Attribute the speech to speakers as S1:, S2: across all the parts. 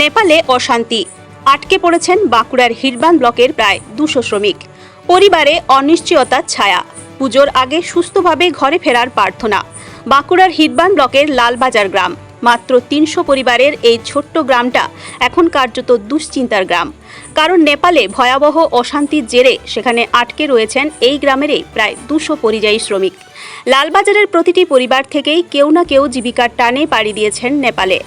S1: নেপালে অশান্তি। আটকে পড়েছেন বাঁকুড়ার হিরবান ব্লকের প্রায় দুশো শ্রমিক। পরিবারে অনিশ্চয়তার ছায়া। পুজোর আগে সুস্থভাবে ঘরে ফেরার প্রার্থনা। বাঁকুড়ার হিরবান ব্লকের লালবাজার গ্রাম। মাত্র তিনশো পরিবারের এই ছোট্ট গ্রামটা এখন কার্যত দুশ্চিন্তার গ্রাম। কারণ নেপালে ভয়াবহ অশান্তির জেরে সেখানে আটকে রয়েছেন এই গ্রামেরই প্রায় দুশো পরিযায়ী শ্রমিক। লালবাজারের প্রতিটি পরিবার থেকেই কেউ না কেউ জীবিকার টানে পাড়ি দিয়েছেন নেপালে।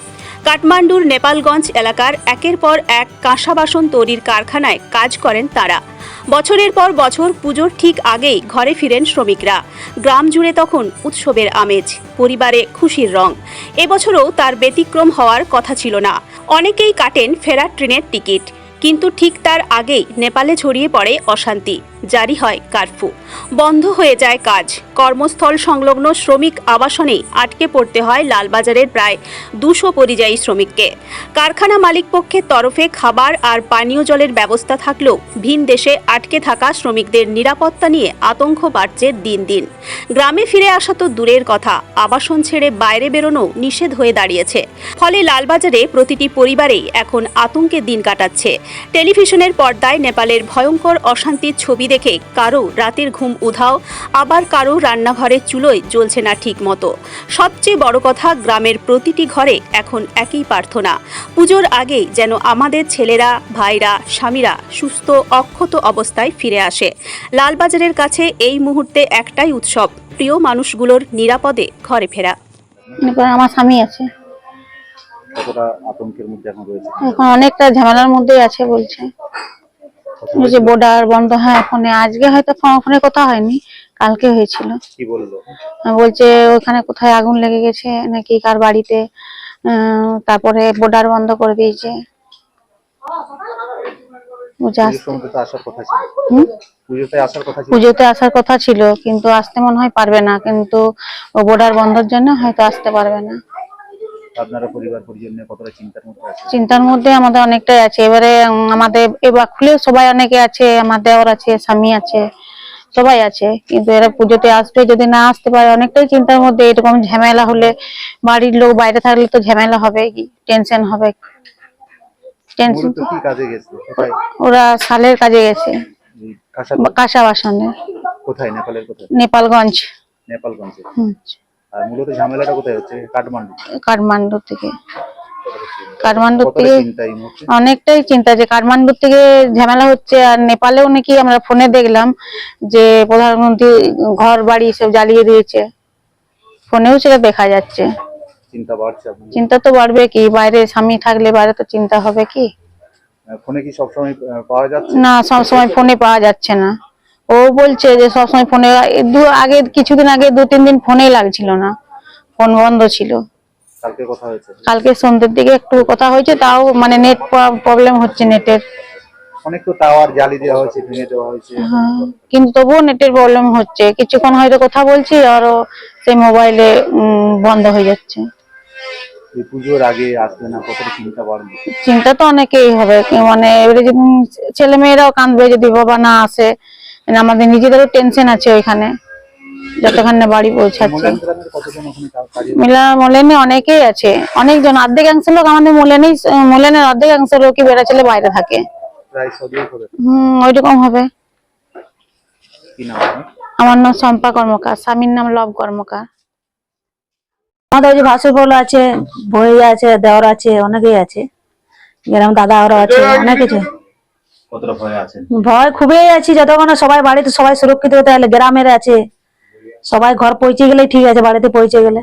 S1: কাঠমান্ডুর নেপালগঞ্জ এলাকার একের পর এক কাঁসা বাসন তৈরির কারখানায় কাজ করেন তারা। বছরের পর বছর পুজোর ঠিক আগেই ঘরে ফিরেন শ্রমিকরা। গ্রাম জুড়ে তখন উৎসবের আমেজ, পরিবারে খুশির রং। এবছরও তার ব্যতিক্রম হওয়ার কথা ছিল না। অনেকেই কাটেন ফেরার ট্রেনের টিকিট। কিন্তু ঠিক তার আগেই নেপালে ছড়িয়ে পড়ে অশান্তি। জারি হয় কারফু। বন্ধ হয়ে যায় কাজ। কর্মস্থল সংলগ্ন শ্রমিক আবাসনেই আটকে পড়তে হয় লালবাজারের প্রায় দুশো পরিযায়ী শ্রমিককে। কারখানা মালিক পক্ষের তরফে খাবার আর পানীয় জলের ব্যবস্থা থাকলেও ভিন দেশে আটকে থাকা শ্রমিকদের নিরাপত্তা নিয়ে আতঙ্ক বাড়ছে দিন দিন। গ্রামে ফিরে আসা তো দূরের কথা, আবাসন ছেড়ে বাইরে বেরোনো নিষেধ হয়ে দাঁড়িয়েছে। ফলে লালবাজারে প্রতিটি পরিবারেই এখন আতঙ্কে দিন কাটাচ্ছে। টেলিভিশনের পর্দায় নেপালের ভয়ঙ্কর অশান্তির ছবি দেখে কারও রাতের ঘুম উধাও, আবার কারও রান্নাঘরের চুলোয় জ্বলছে না ঠিক মতো সবচেয়ে বড় কথা, গ্রামের প্রতিটি ঘরে এখন একই প্রার্থনা। পুজোর আগেই যেন আমাদের ছেলেরা, ভাইরা, স্বামীরা সুস্থ, অক্ষত অবস্থায় ফিরে আসে। লালবাজারের কাছে এই মুহূর্তে একটাই উৎসব, প্রিয় মানুষগুলোর নিরাপদে ঘরে ফেরা।
S2: আমার স্বামী আছে।
S3: কতটা আতঙ্কের মধ্যে এখন রয়েছে?
S2: এখন অনেকটা ঝামেলার মধ্যেই আছে বলছে। যে বর্ডার বন্ধ হ্যাঁ ফোনে আজকে হয়তো ফোনে কথা হয়নি কালকে হয়েছিল।
S3: কি বলল?
S2: বলছে ওখানে কোথায় আগুন লেগে গেছে নাকি কার বাড়িতে তারপরে বর্ডার বন্ধ করে দিয়েছে?
S3: পুজোতে আসার কথা ছিল?
S2: পুজোতে আসার কথা ছিল কিন্তু আসতে মনে হয় পারবে না কিন্তু ও বর্ডার বন্ধের জন্য হয়তো আসতে পারবে না।
S3: আপনারা পরিবার পরিজন নিয়ে কতটা চিন্তার মধ্যে আছে
S2: চিন্তার মধ্যে আমাদের অনেকটাই আছে। এবারে আমাদের এবার খুলে সবাই অনেকে আছে আমার দেওর আছে স্বামী আছে সবাই আছে। কিন্তু এরা পুজোতে আসবে যদি না আসতে পারে অনেকটাই চিন্তার মধ্যে। এরকম ঝামেলা হলে বাড়ির লোক বাইরে থাকলে তো ঝামেলা হবে কি টেনশন হবে। টেনশন ওরা সালের কাজে গেছে।
S3: কাঁসা
S2: বাসনে
S3: কোথায়? নেপালের কোথায়?
S2: নেপালগঞ্জ।
S3: নেপালগঞ্জে।
S2: হুম,
S3: আর মূলত ঝামেলাটা কোথায় হচ্ছে? কাঠমান্ডু।
S2: কাঠমান্ডু থেকে। কাঠমান্ডু থেকে
S3: চিন্তা
S2: অনেকটাই চিন্তা যে কাঠমান্ডু থেকে ঝামেলা হচ্ছে আর নেপালেও নাকি আমরা ফোনে দেখলাম যে প্রধানমন্ত্রী ঘর বাড়ি সব জ্বালিয়ে দিয়েছে। ফোনেও সেটা দেখা যাচ্ছে।
S3: চিন্তা বাড়ছে
S2: চিন্তা তো বাড়বে কি? বাইরে স্বামী থাকলে বাইরে তো চিন্তা হবে কি?
S3: ফোনে কি সবসময় পাওয়া যাচ্ছে?
S2: না সব সময় ফোনে পাওয়া যাচ্ছে না। ও বলছে যে সবসময় ফোনে দু আগে কিছুদিন আগে দু তিন দিন ফোনেই লাগছিল না। ফোন বন্ধ ছিল।
S3: কালকে কথা হয়েছে?
S2: কালকে সন্ধ্যের দিকে একটু কথা হয়েছে তাও মানে নেট প্রবলেম হচ্ছে নেটের।
S3: অনেক তো টাওয়ার জ্বালি দেওয়া হয়েছে ভেঙে দেওয়া হয়েছে।
S2: হ্যাঁ, কিন্তু তবুও নেটের প্রবলেম হচ্ছে। কিছুক্ষণ হয়তো কথা বলছি আরও সেই মোবাইলে বন্ধ হয়ে যাচ্ছে।
S3: এই পুজোর আগে আসবে না কতটা চিন্তা বাড়বে?
S2: চিন্তা তো অনেকেই হবে। মানে এবারে যদি ছেলে মেয়েরাও কাঁদবে যদি বাবা না আসে আমাদের নিজেদেরও টেনশন আছে ওইখানে। যতক্ষণ না বাড়ি পৌঁছাচ্ছে। মিলা মোলেনে অনেকেই আছে। অনেকজন অর্ধেকাংশ লোক আমাদের মোলেনেই মোলেনের অর্ধেকাংশ লোকই বেড়াচলে বাইরে থাকে। হম ওইরকম হবে? আমার নাম শম্পা কর্মকার স্বামীর নাম লব কর্মকার।
S4: আমাদের যে ভাসুর আছে বই আছে দেওয়ার আছে অনেকেই আছে। যেরকম দাদা ওরা আছে অনেক কিছু।
S3: কতটা ভয় আছেন?
S4: ভয় খুবই আছি যতক্ষণ না সবাই বাড়িতে সবাই সুরক্ষিত হতে হলে গ্রামের আছে। সবাই ঘর পৌঁছে গেলেই ঠিক আছে বাড়িতে পৌঁছে গেলে।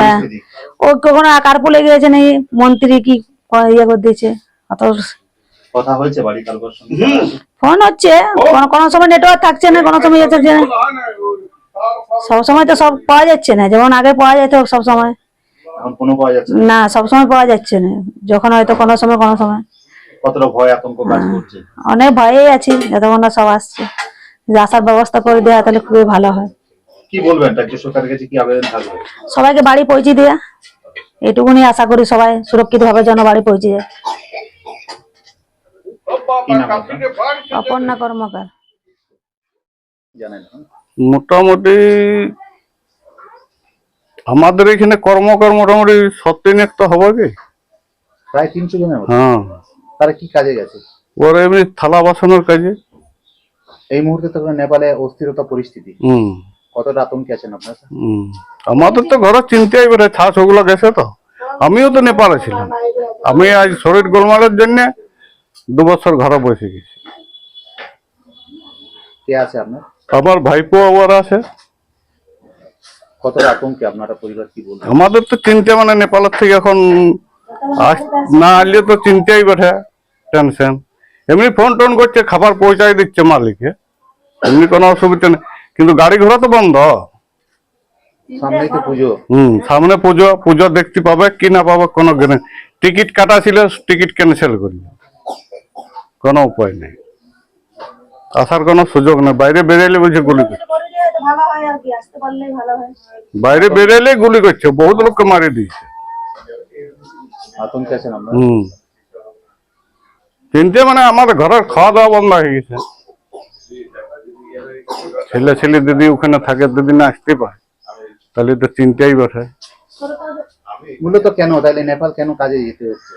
S4: হ্যাঁ। ও কখনো কার্পু লেগে গেছে নি? মন্ত্রী কি ইয়ে করে দিয়েছে অত
S3: কথা হয়েছে বাড়ি কালকের সঙ্গে?
S4: ফোন হচ্ছে। কোনো কোনো সময় নেটওয়ার্ক থাকছে না কোনো সময় ইয়ে থাকছে না। সব সময় তো সব পাওয়া যাচ্ছে না যেমন আগে পাওয়া যেত সব সময়।
S3: এখন কোনো পাওয়া যাচ্ছে না।
S4: না সব সময় পাওয়া যাচ্ছে না। যখন হয়তো কোনো সময় কোনো সময়।
S3: কতটা ভয় আতঙ্ক কাজ করছে?
S4: অনেক ভয়েই আছি যতক্ষণ না সব আসছে। আসার ব্যবস্থা করে দেওয়া তাহলে খুবই ভালো হয়।
S3: কি বলবেন রাজ্য সরকারের কাছে কি আবেদন থাকবে?
S4: সবাইকে বাড়ি পৌঁছে দেয়া। এটুকুনি আশা করি সবাই সুরক্ষিত ভাবে যেন বাড়ি পৌঁছে যায়? অপর্ণা কর্মকার।
S5: মোটামুটি আমাদের এখানে কর্মকর মোটামুটি সত্যিনেক তো হবে কি?
S3: প্রায় তিনশো জনের
S5: হ্যাঁ।
S3: তারা কি কাজে গেছে?
S5: ওরা এমনি থালা বাসনের কাজে।
S3: এই মুহূর্তে তো নেপালে অস্থিরতা পরিস্থিতি। কতটা আতঙ্কে আছেন আপনারা
S5: আমাদের তো ঘরের চিন্তাই বেড়ে ছাস ওগুলো গেছে তো। আমিও তো নেপালে ছিলাম। আমি আজ শরীর গোলমালের জন্য দু বছর ঘরে বসে গেছি।
S3: কে আছে আপনার?
S5: আমার ভাইপো আবার আছে।
S3: কতটা আতঙ্কে আপনারা পরিবার কি বলবেন?
S5: আমাদের তো চিন্তা মানে নেপালের থেকে এখন না আসলে তো চিন্তাই বেঠে টেনশন। এমনি ফোন টোন করছে খাবার পৌঁছাই দিচ্ছে মালিকে। এমনি কোনো অসুবিধা নেই। কিন্তু গাড়ি ঘোড়া তো বন্ধ।
S3: সামনেই তো পুজো?
S5: হুম সামনে পুজো। পুজো দেখতে পাবে কি না পাবে কোনো টিকিট কাটা ছিল টিকিট ক্যান্সেল করি কোনো উপায় নেই। আসার কোনো সুযোগ নেই। বাইরে বেরোলে বুঝে গুলি বাইরে বেরোলে গুলি করছে। বহুত লোককে মারি দিয়েছে। হুম। চিনতে মানে আমাদের ঘরের খাওয়া দাওয়া বন্ধ হয়ে গেছে। ছেলে ছেলে দিদি ওখানে থাকে দিদি না আসতে পারে। তাহলে তো চিন্তাই বটে।
S3: মূলত কেন? তাহলে নেপাল কেন কাজে যেতে হচ্ছে?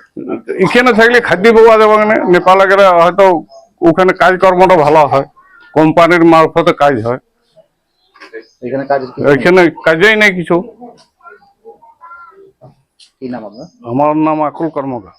S5: এখানে থাকলে খাদ্য পাওয়া যাবে না নেপালে গেলে হয়তো ওখানে কাজকর্মটা ভালো হয়। কোম্পানির মারফতে কাজ হয়।
S3: এখানে কাজ
S5: এখানে কাজেই নেই কিছু।
S3: কি নাম আপনার?
S5: আমার নাম আকুল কর্মকার।